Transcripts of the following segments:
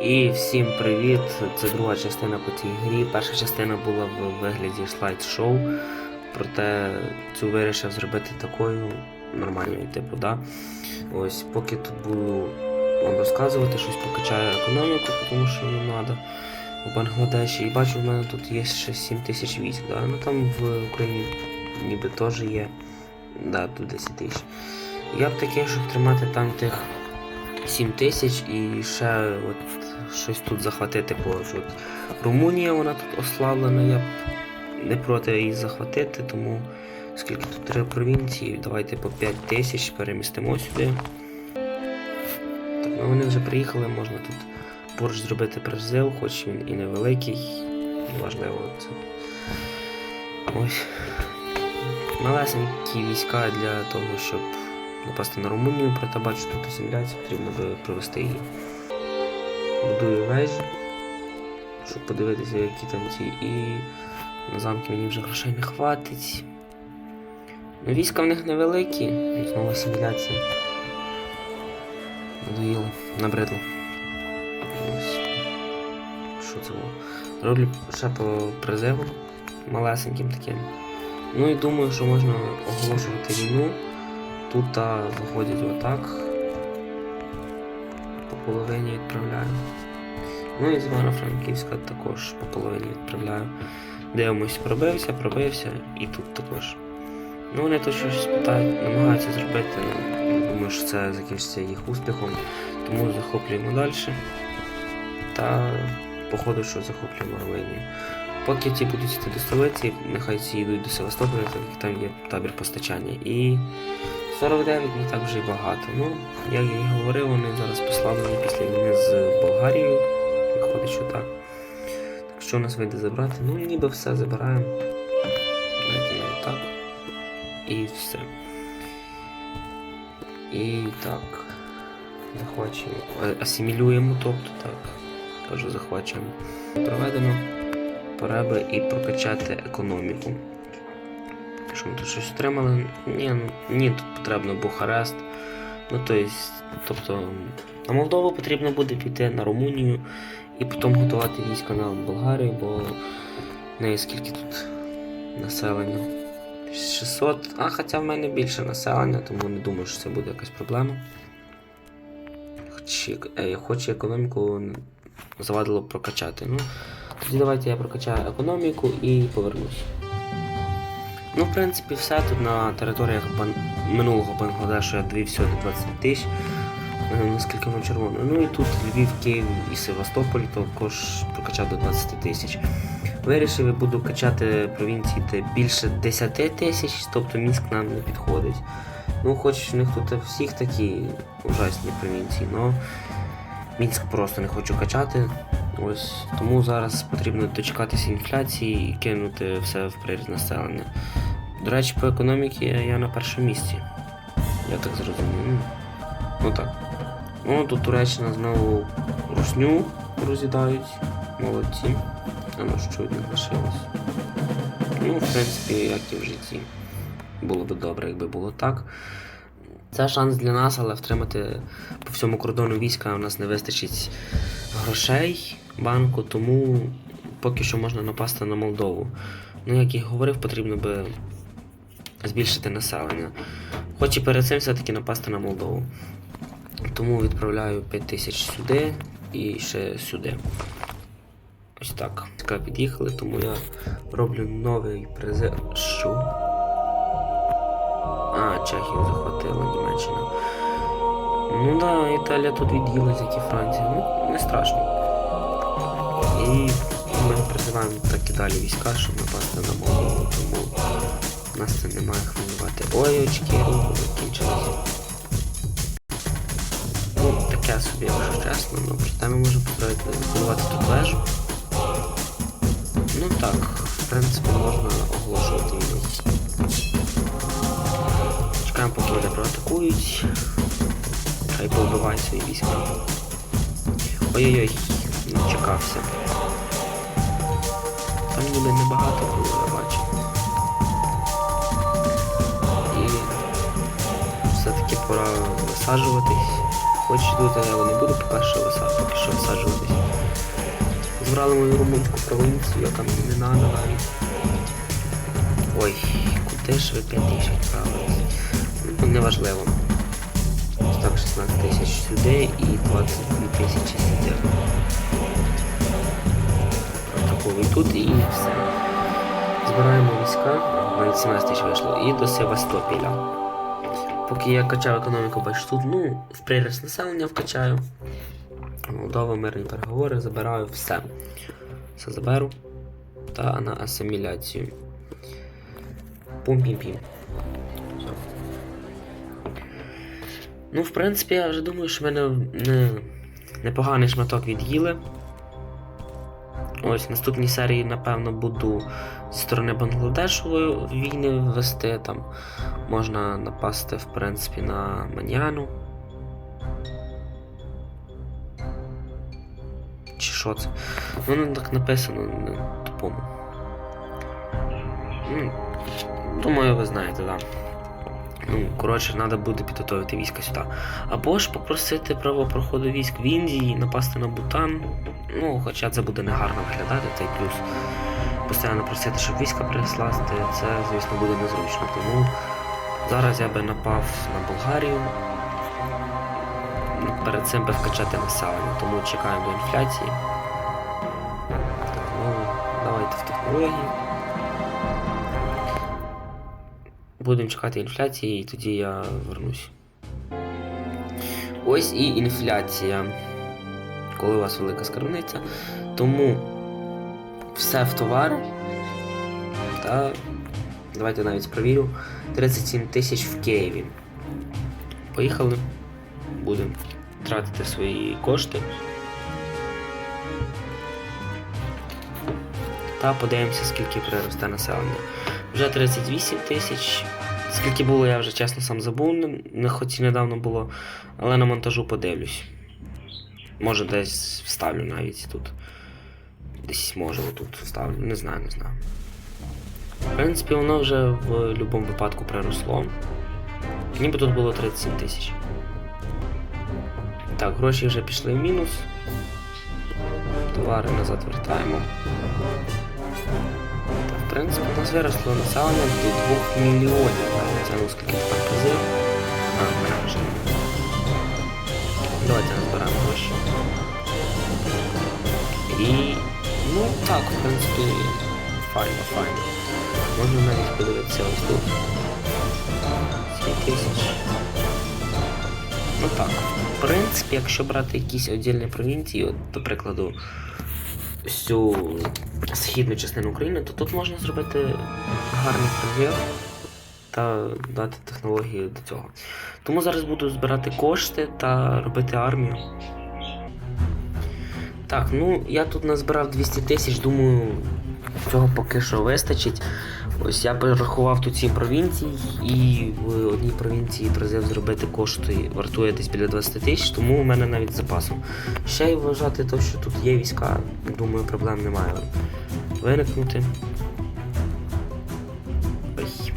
І всім привіт! Це друга частина по цій грі. Перша частина була в вигляді слайд-шоу, проте цю вирішив зробити такою нормальною, типу, да. Ось, поки тут буду вам розказувати, щось прокачаю економіку, тому що не треба у Бангладеші. І бачу, в мене тут є ще 7 тисяч військ, да. Ну там в Україні ніби теж є. Да, тут 10 тисяч. Я б таке, щоб тримати там тих 7 тисяч і ще от щось тут захватити поруч. От Румунія, вона тут ослаблена, я б не проти її захватити, тому скільки тут три провінції, давайте по 5 тисяч перемістимо сюди. Так, ну вони вже приїхали, можна тут поруч зробити призив, хоч він і невеликий, важливо це. Ось. Малесенькі війська для того, щоб напасти на Румунію, проте бачу тут асиміляція, потрібно би провести її. Будую вежі, щоб подивитися, які там ці. І на замки мені вже грошей не хватить. Ну, війська в них невеликі, знову асиміляція. Надоїло, набридло. Ось. Що це було? Роблю ще по призиву малесеньким таким. Ну і думаю, що можна оголошувати війну. Тут заходять отак. По половині відправляю. Ну і з Івано-Франківська також по половині відправляю. Дивимось, пробився, пробився і тут також. Ну вони тут щось питають, намагаються зробити. ну, Думаю, що це закінчиться їх успіхом. Тому захоплюємо далі. Та походу, що захоплюємо Арменію. Поки ті будуть йти до столиці, нехай ці йдуть до Севастополя, так як там є табір постачання. І 49 не так вже й багато. Ну, як я і говорив, вони зараз послаблені після війни з Болгарією. Виходить, що так. Так що у нас вийде забрати? Ну, ніби все забираємо. Давайте так. І все. І так. Захвачуємо. Асимілюємо, тобто так. Кажу, захвачуємо. Проведено. Пора би і прокачати економіку. Що ми тут щось отримали? Ні, ну, ні, тут потрібно Бухарест. Ну, то есть, тобто, на Молдову потрібно буде піти на Румунію і потім готувати війська на Болгарію, бо в неї скільки тут населення? 600, а хоча в мене більше населення, тому не думаю, що це буде якась проблема. Хоч, е, хоч економіку завадило прокачати. Ну, тоді давайте я прокачаю економіку і повернусь. Ну, в принципі, все тут на територіях бан... минулого Бангладешу я всього до 20 тисяч. е, Наскільки воно червоно. Ну і тут Львів, Київ і Севастополь також прокачав до 20 тисяч. Вирішив я буду качати провінції, де більше 10 тисяч, тобто Мінськ нам не підходить. Ну, хоч в них тут всіх такі ужасні провінції, але Мінськ просто не хочу качати. Ось тому зараз потрібно дочекатися інфляції і кинути все в приріст населення. До речі, по економіці я на першому місці. Я так зрозумів. Ну, Ну так. Ну тут Туреччина знову русню роз'їдають. Молодці. А ну що них лишилось. Ну, в принципі, як і в житті. Було б добре, якби було так. Це шанс для нас, але втримати по всьому кордону війська у нас не вистачить грошей банку, тому поки що можна напасти на Молдову. Ну, як і говорив, потрібно би збільшити населення. Хоч і перед цим все-таки напасти на Молдову. Тому відправляю 5 тисяч сюди і ще сюди. Ось так. Під'їхали, тому я роблю новий призив. Що? А, Чехію захватила Німеччина. Ну да, Італія тут відділась, як і Франція. Ну, не страшно. І ми призиваємо так і далі війська, щоб напасти на Молдову, тому нас це не має хвилювати. Ой, очки руху закінчилися. Ну, таке собі, якщо чесно, ну проте ми можемо побудувати побудувати тут вежу. Ну так, в принципі, можна оголошувати війну. Чекаємо, поки вони проатакують. Хай повбивають свої війська. Ой-ой-ой, чекався. Там ніби небагато було, я бачу. І все-таки пора висаджуватись. Хочуть тут, я не буду поки що поки що висаджуватись. Збрали мою румунську провінцію, яка мені не навіть. Ой, куди ж ви 5 тисяч відправились? Ну, неважливо. Так, 16 тисяч сюди і 22 тисячі сюди. І тут і все. Збираємо війська, навіть 17 тисяч вийшло, і до Севастополя. Поки я качав економіку, бачу, тут, ну, в приріст населення вкачаю. Молдова, мирні переговори, забираю все. Все заберу. Та на асиміляцію. Пум-пім-пім. Ну, в принципі, я вже думаю, що в мене не, непоганий шматок від'їли. Ось в наступній серії, напевно, буду зі сторони Бангладешової війни вести. Там можна напасти, в принципі, на Маньяну. Чи що це? Воно так написано на тупому. Ну, Думаю, ви знаєте, так. Да. Ну, коротше, треба буде підготувати війська сюди. Або ж попросити право проходу військ в Індії, напасти на Бутан. Ну, хоча це буде негарно виглядати, та й плюс постійно просити, щоб війська присласти, це, звісно, буде незручно. Тому зараз я би напав на Болгарію. Ну, Перед цим би вкачати населення, тому чекаємо до інфляції. Так, ну, давайте в технології. Будемо чекати інфляції і тоді я вернусь. Ось і інфляція. Коли у вас велика скарбниця. Тому все в товари. Та давайте навіть провірю. 37 тисяч в Києві. Поїхали. Будемо тратити свої кошти. Та подивимося, скільки приросте населення. Вже 38 тисяч. Скільки було, я вже чесно сам забув, не хоч і недавно було, але на монтажу подивлюсь. Може десь вставлю навіть тут. Десь може отут вставлю, не знаю, не знаю. В принципі, воно вже в будь-якому випадку приросло. Ніби тут було 37 тисяч. Так, гроші вже пішли в мінус. Товари назад вертаємо. Та, в принципі, у нас виросло населення до 2 мільйонів. Це ну скільки тепер казив. А, в так, в принципі, файно, файно. Можна навіть подивитися ось тут. 7 тисяч. Ну так. В принципі, якщо брати якісь віддільні провінції, от, до прикладу, всю східну частину України, то тут можна зробити гарний прозір та дати технології до цього. Тому зараз буду збирати кошти та робити армію. Так, ну я тут назбирав 200 тисяч, думаю, цього поки що вистачить. Ось я перерахував тут 7 провінцій, і в одній провінції призив зробити кошти вартує десь біля 20 тисяч, тому у мене навіть запасом. Ще й вважати те, що тут є війська, думаю, проблем немає виникнути. Ой.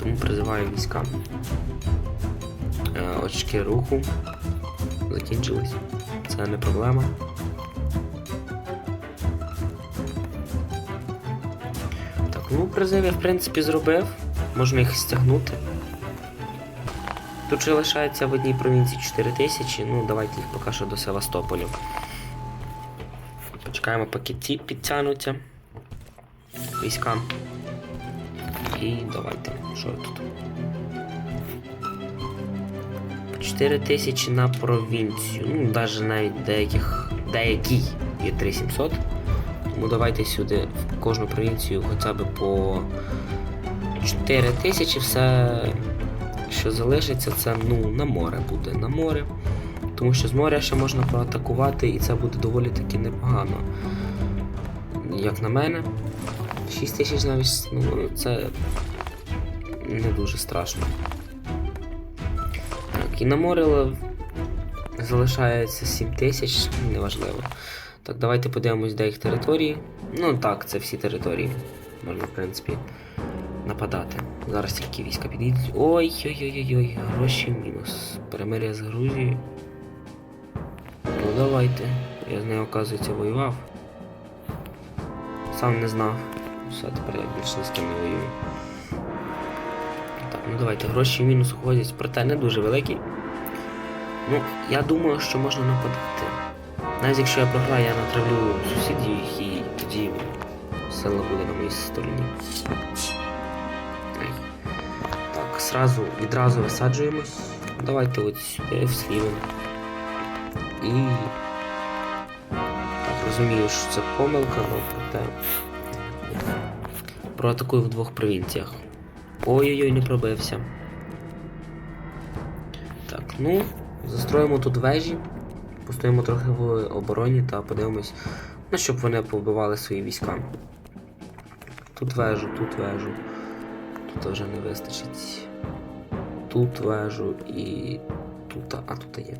Тому призиваю війська. Е, Очки руху закінчились. Це не проблема. Так, ну призив я в принципі зробив. Можна їх стягнути. Тут же лишається в одній провінції 4 тисячі, ну давайте їх поки що до Севастополя. Почекаємо, поки ті підтягнуться. Війська. І давайте. Що тут? 4 тисячі на провінцію. Ну, навіть навіть деяких, деякий є 3700. Тому давайте сюди в кожну провінцію хоча б по 4 тисячі. Все, що залишиться, це ну, на море буде. На море. Тому що з моря ще можна проатакувати і це буде доволі таки непогано. Як на мене. 6 тисяч навіть, ну, це не дуже страшно. Так, і на море залишається 7 тисяч, неважливо. Так, давайте подивимось, де їх території. Ну так, це всі території. Можна, в принципі, нападати. Зараз тільки війська підійдуть. Ой-ой-ой-ой, гроші мінус. Перемир'я з Грузією. Ну давайте. Я з нею, оказується, воював. Сам не знав. Все, тепер я більше ні з ким не воюю. Так, ну давайте, гроші мінус уходять, проте не дуже великі. Ну, я думаю, що можна нападати. Навіть якщо я програю, я натравлю сусідів і тоді сила буде на моїй стороні. Так, сразу, відразу висаджуємось. Давайте от сюди, в Слівен. І. Так, розумію, що це помилка, але проте. Проатакую в двох провінціях. Ой-ой-ой, не пробився. Так, ну, застроїмо тут вежі, постоїмо трохи в обороні та подивимось, ну, щоб вони побивали свої війська. Тут вежу, тут вежу. Тут вже не вистачить. Тут вежу і тут, а тут є.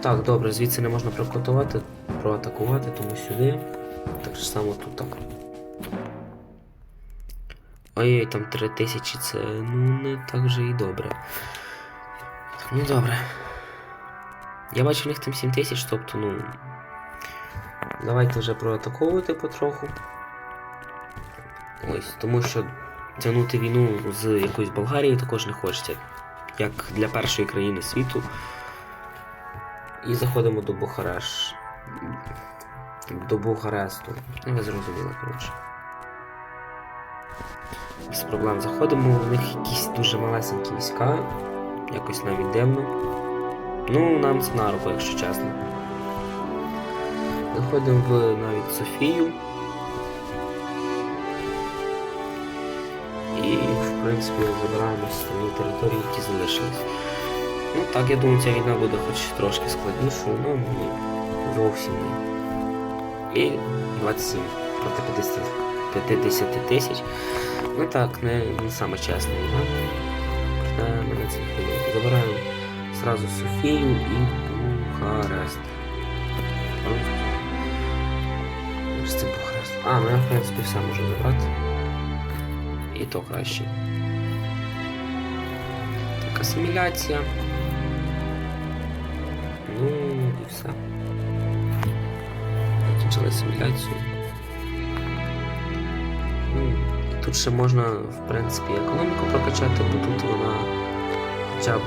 Так, добре, звідси не можна прокотувати, проатакувати, тому сюди. Так же само тут так. Ой-ой, там 3000 це ну не так вже і добре. Ну добре. Я бачу, в них там 7000, тобто, ну. Давайте вже проатаковувати потроху. Ось, тому що тягнути війну з якоюсь Болгарією також не хочеться. Як для першої країни світу. І заходимо до Бухареш. До Бухаресту. Ну, ви зрозуміли, коротше. Без проблем заходимо, у них якісь дуже малесенькі війська, якось навіть дивно. Ну, нам це на руку, якщо чесно. Заходимо в навіть Софію. І, в принципі, забираємо основні території, які залишились. Ну так, я думаю, ця війна буде хоч трошки складнішою, ну ні, зовсім ні. І 27 проти 50, 50 тисяч. Ну так, не, не саме чесна війна. Проте мене це не. Забираємо зразу Софію і Бухарест. Це Бухарест. А, ну я в принципі все можу забрати. І то краще. Так, асиміляція. Ну і все. Закінчили асиміляцію. Тут ще можна, в принципі, економіку прокачати, бо тут вона хоча б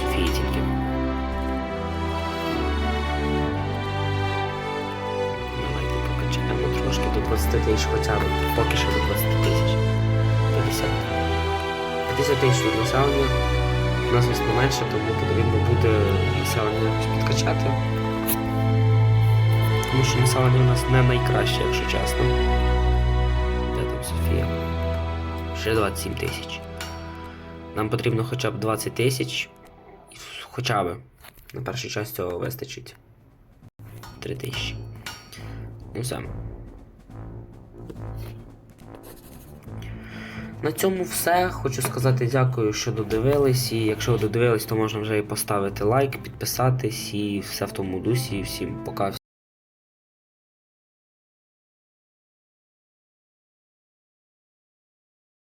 Софії тільки. Давайте прокачаємо трошки до 20 тисяч хоча б, поки що до 20 тисяч. 50. 50 тисяч від населення. У нас звісно менше, тому потрібно буде населення підкачати. Тому що населення у нас не найкраще, якщо чесно. Де там Софія? Ще 27 тисяч. Нам потрібно хоча б 20 тисяч. Хоча б. На перший час цього вистачить. 3 тисячі. Ну все. На цьому все. Хочу сказати дякую, що додивились. І якщо ви додивились, то можна вже і поставити лайк, підписатись і все в тому дусі. І всім пока.